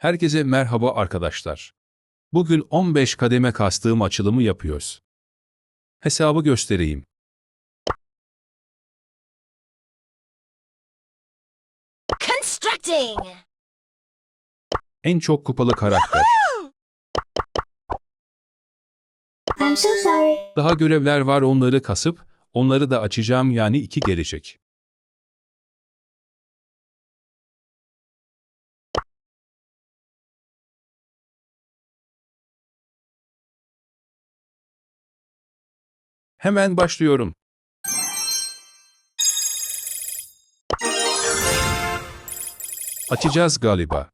Herkese merhaba arkadaşlar. Bugün 15 kademe kastığım açılımı yapıyoruz. Hesabı göstereyim. Constructing! En çok kupalı karakter. I'm so sorry. Daha görevler var onları kasıp, onları da açacağım yani iki gelecek. Hemen başlıyorum. Açacağız galiba.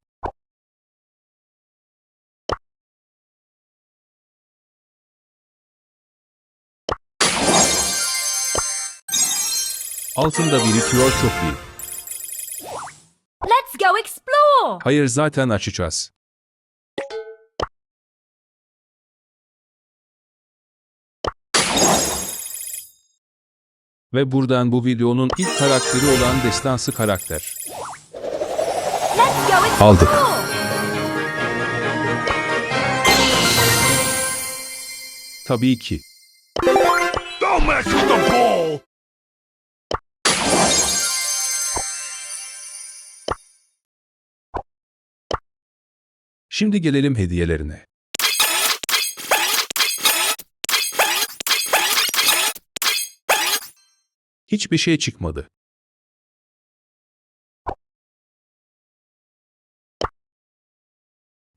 Altında birikiyor çok iyi. Let's go explore! Hayır zaten açacağız. Ve buradan bu videonun ilk karakteri olan destansı karakter. Aldık. Tabii ki. Şimdi gelelim hediyelerine. Hiçbir şey çıkmadı.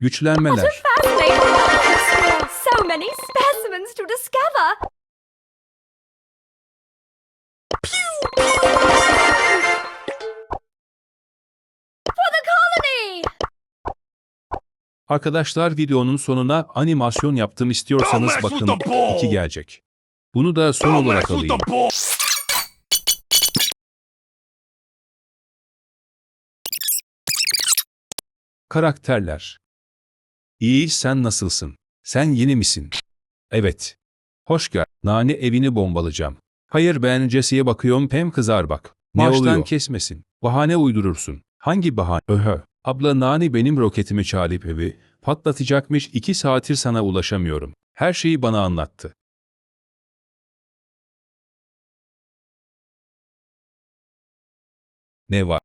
Güçlenmeler. Fascinating! So many specimens to discover! For the colony! Arkadaşlar videonun sonuna animasyon yaptım istiyorsanız bakın. 2 gelecek. Bunu da son olarak alayım. Karakterler. İyi sen nasılsın? Sen yeni misin? Evet. Hoş gel. Nane evini bombalayacağım. Hayır ben Jesse'ye bakıyorum pem kızar bak. Ne Maaştan oluyor? kesmesin. Bahane uydurursun. Hangi bahane? Öhö. Abla Nani benim roketimi çalıp evi patlatacakmış iki saattir sana ulaşamıyorum. Her şeyi bana anlattı. Ne var?